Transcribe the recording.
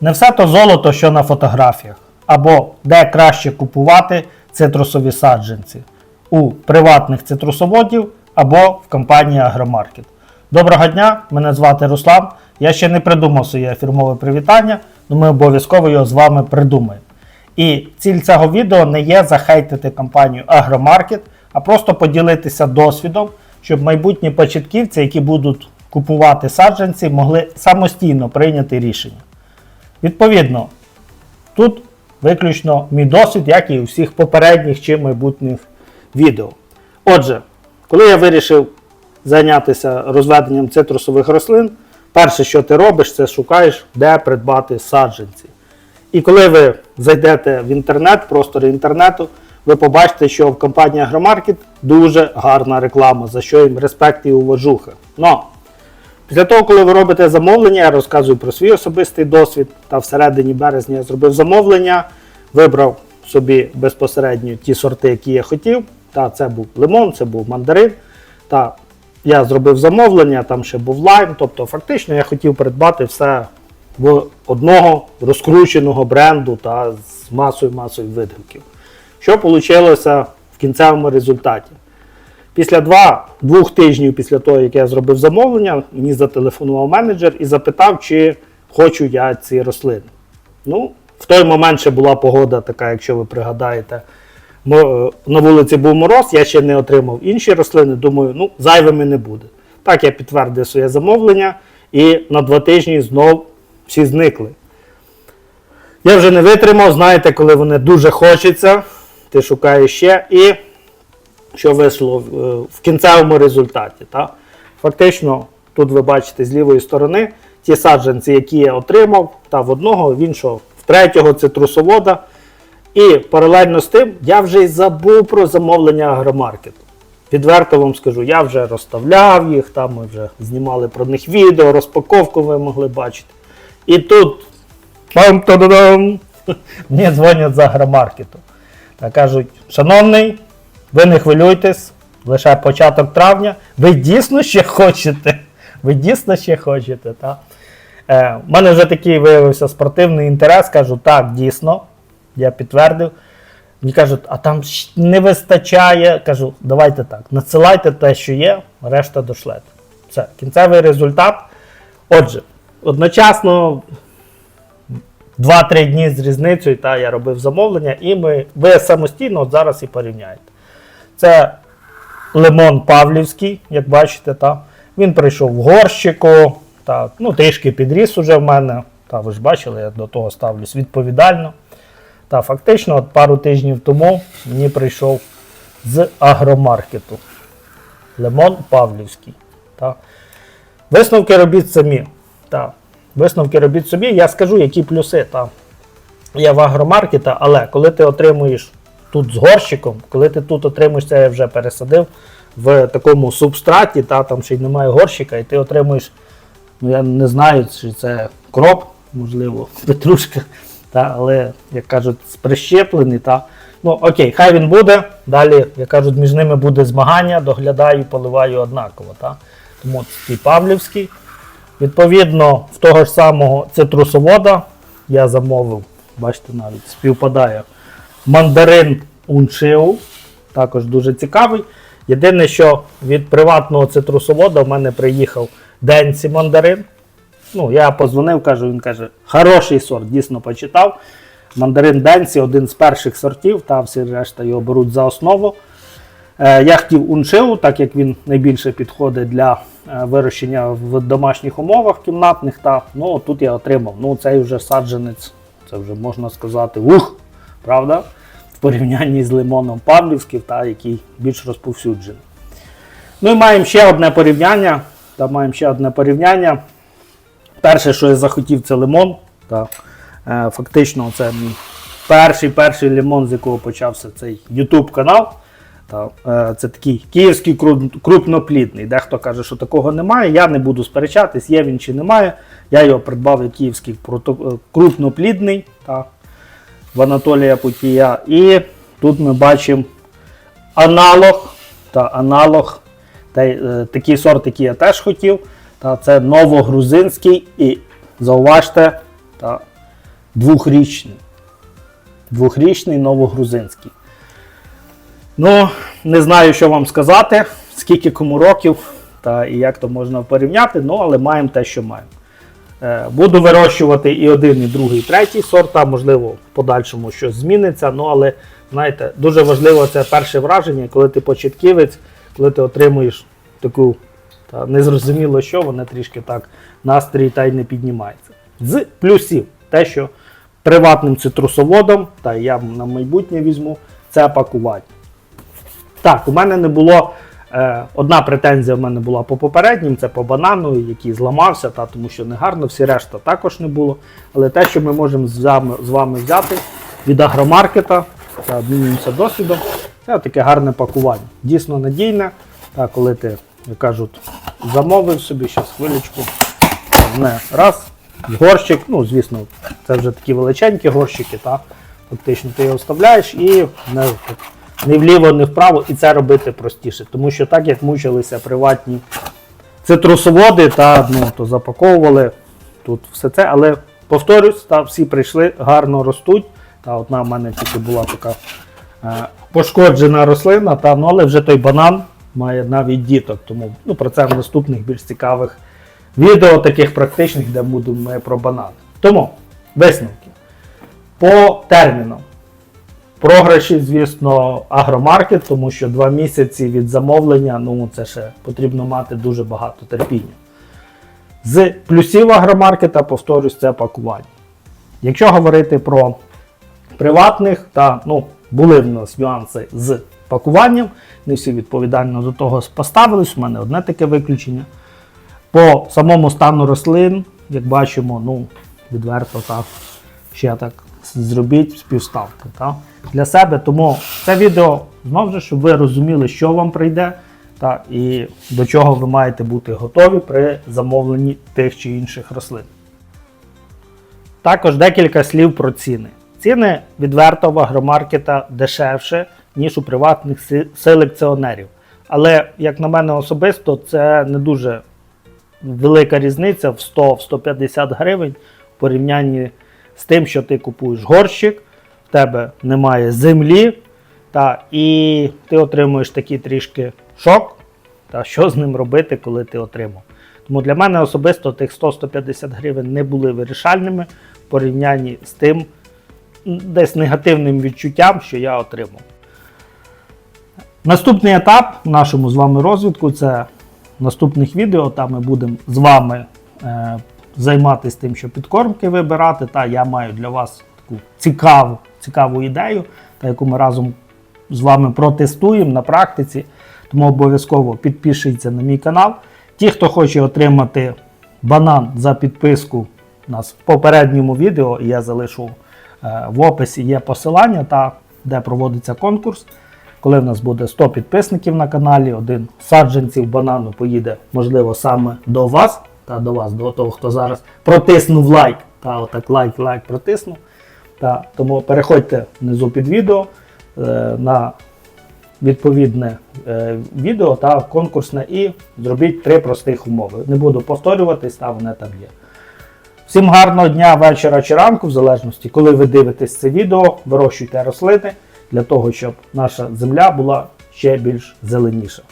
Не все то золото, що на фотографіях, або де краще купувати цитрусові саджанці у приватних цитрусоводів або в компанії Агромаркет. Доброго дня, мене звати Руслан. Я ще не придумав своє фірмове привітання, але ми обов'язково його з вами придумаємо. І ціль цього відео не є захейтити компанію Агромаркет, а просто поділитися досвідом, щоб майбутні початківці, які будуть купувати саджанці, могли самостійно прийняти рішення. Відповідно, тут виключно мій досвід, як і у всіх попередніх чи майбутніх відео. Отже, коли я вирішив зайнятися розведенням цитрусових рослин, перше, що ти робиш, це шукаєш, де придбати саджанці. І коли ви зайдете в інтернет, простори інтернету, ви побачите, що в компанії Агромаркет дуже гарна реклама, за що їм респект і уважуха. Но після того, коли ви робите замовлення, я розказую про свій особистий досвід. Та всередині березня я зробив замовлення, вибрав собі безпосередньо ті сорти, які я хотів. Та це був лимон, це був мандарин. Та я зробив замовлення, там ще був лайм. Тобто, фактично, я хотів придбати все в одного розкрученого бренду та з масою масою видгуків. Що вийшло в кінцевому результаті? Після два, двох тижнів після того, як я зробив замовлення, мені зателефонував менеджер і запитав, чи хочу я ці рослини. Ну, в той момент ще була погода така, якщо ви пригадаєте, е, на вулиці був мороз, я ще не отримав інші рослини. Думаю, ну, зайвими не буде. Так я підтвердив своє замовлення, і на два тижні знов всі зникли. Я вже не витримав, знаєте, коли вони дуже хочеться, ти шукаєш ще. І що вийшло в, е, в кінцевому результаті. Та? Фактично, тут ви бачите з лівої сторони ті саджанці, які я отримав, та в одного, в іншого, в третього цитрусовода. І паралельно з тим я вже й забув про замовлення агромаркету. Відверто вам скажу, я вже розставляв їх, там ми вже знімали про них відео, розпаковку ви могли бачити. І тут пам та дам мені дзвонять з агромаркету. Та кажуть, шановний, ви не хвилюйтесь, лише початок травня. Ви дійсно ще хочете. Ви дійсно ще хочете. Та? Е, у мене вже такий виявився спортивний інтерес. Кажу, так, дійсно. Я підтвердив. Мені кажуть, а там не вистачає. Кажу, давайте так, надсилайте те, що є, решта дошлете. Все, кінцевий результат. Отже, одночасно 2-3 дні з різницею, та я робив замовлення, і ми, ви самостійно от зараз і порівняєте. Це лимон Павлівський, як бачите, та. він прийшов в горщику, та, ну, трішки підріс уже в мене. Та, ви ж бачили, я до того ставлюсь відповідально. Та, фактично, от пару тижнів тому мені прийшов з агромаркету. Лимон Павлівський. Та. Висновки робіть самі. Та. Висновки робіть собі. Я скажу, які плюси та, є в агромаркета, але коли ти отримуєш тут з горщиком, коли ти тут отримуєш це, я вже пересадив в такому субстраті, та, там ще й немає горщика, і ти отримуєш, ну я не знаю, чи це кроп, можливо, петрушка, та, але, як кажуть, прищеплений. Та. Ну окей, хай він буде. Далі, як кажуть, між ними буде змагання, доглядаю, поливаю однаково. Та. Тому такий Павлівський. Відповідно, в того ж самого цитрусовода я замовив, бачите, навіть співпадає мандарин уншиу, також дуже цікавий. Єдине, що від приватного цитрусовода в мене приїхав Денсі мандарин. Ну, я позвонив, кажу, він каже, хороший сорт, дійсно почитав. Мандарин Денсі один з перших сортів, та всі решта його беруть за основу. Е, Я хотів уншиу, так як він найбільше підходить для е, вирощення в домашніх умовах кімнатних. Та, ну, тут я отримав. Ну, цей вже саджанець, це вже можна сказати, ух, правда? Порівнянні з лимоном Павлівським, та, який більш розповсюджений. Ну і маємо ще одне порівняння. Та, маємо ще одне порівняння. Перше, що я захотів, це лимон. Та, е, фактично, це мій перший перший лимон, з якого почався цей YouTube канал. Та, е, це такий київський кру- крупноплідний. Дехто каже, що такого немає. Я не буду сперечатись, є він чи немає. Я його придбав як київський е, крупноплідний та, в Анатолія Путія. І тут ми бачимо аналог та аналог, та, е, такий сорт, який я теж хотів. Та, це новогрузинський і зауважте, та, двохрічний. Двохрічний новогрузинський. Ну, не знаю, що вам сказати, скільки кому років та і як то можна порівняти, ну але маємо те, що маємо. Е, Буду вирощувати і один, і другий, і третій сорт, а можливо, в подальшому щось зміниться. Ну, але знаєте, дуже важливо це перше враження, коли ти початківець, коли ти отримуєш таку та, незрозуміло що, воно трішки так настрій та й не піднімається. З плюсів, те, що приватним цитрусоводом, та я на майбутнє візьму, це пакування. Так, у мене не було. Е, одна претензія в мене була по попереднім, це по банану, який зламався, та, тому що не гарно, всі решта також не було. Але те, що ми можемо з вами, взяти від агромаркета, та обмінюємося досвідом, це таке гарне пакування. Дійсно надійне. Та, коли ти, як кажуть, замовив собі, зараз хвилечку, не раз, горщик, ну, звісно, це вже такі величенькі горщики, та, фактично ти його вставляєш і не, не вліво, не вправо, і це робити простіше. Тому що так як мучилися приватні цитрусоводи, та, ну, то запаковували тут все це, але повторюсь, та, всі прийшли, гарно ростуть. Та одна в мене тільки була така е, пошкоджена рослина, та, ну, але вже той банан має навіть діток. Тому ну, про це в наступних більш цікавих відео, таких практичних, де будемо про банани. Тому висновки. По термінам. Програші, звісно, агромаркет, тому що два місяці від замовлення, ну це ще потрібно мати дуже багато терпіння. З плюсів агромаркета, повторюсь, це пакування. Якщо говорити про приватних, та ну, були в нас нюанси з пакуванням, не всі відповідально до того поставились, у мене одне таке виключення. По самому стану рослин, як бачимо, ну, відверто так, ще так зробіть співставки та, для себе. Тому це відео знову ж, щоб ви розуміли, що вам прийде, та, і до чого ви маєте бути готові при замовленні тих чи інших рослин. Також декілька слів про ціни. Ціни відверто в агромаркета дешевше, ніж у приватних селекціонерів. Але, як на мене особисто, це не дуже велика різниця в 100-150 гривень в порівнянні з тим, що ти купуєш горщик, в тебе немає землі, та, і ти отримуєш такий трішки шок, та що з ним робити, коли ти отримав. Тому для мене особисто тих 100-150 гривень не були вирішальними в порівнянні з тим десь негативним відчуттям, що я отримав. Наступний етап в нашому з вами розвитку це в наступних відео. Там ми будемо з вами е, займатися тим, що підкормки вибирати. Та я маю для вас таку цікаву, цікаву ідею, та яку ми разом з вами протестуємо на практиці. Тому обов'язково підпишіться на мій канал. Ті, хто хоче отримати банан за підписку, у нас в попередньому відео я залишу е, в описі є посилання, та, де проводиться конкурс. Коли в нас буде 100 підписників на каналі, один саджанців банану поїде, можливо, саме до вас, та до вас, до того, хто зараз протиснув лайк. Та отак лайк, лайк протиснув. Та, тому переходьте внизу під відео е, на відповідне е, відео та конкурсне і зробіть три простих умови. Не буду повторюватись, та вони там є. Всім гарного дня, вечора чи ранку, в залежності, коли ви дивитесь це відео, вирощуйте рослини для того, щоб наша земля була ще більш зеленіша.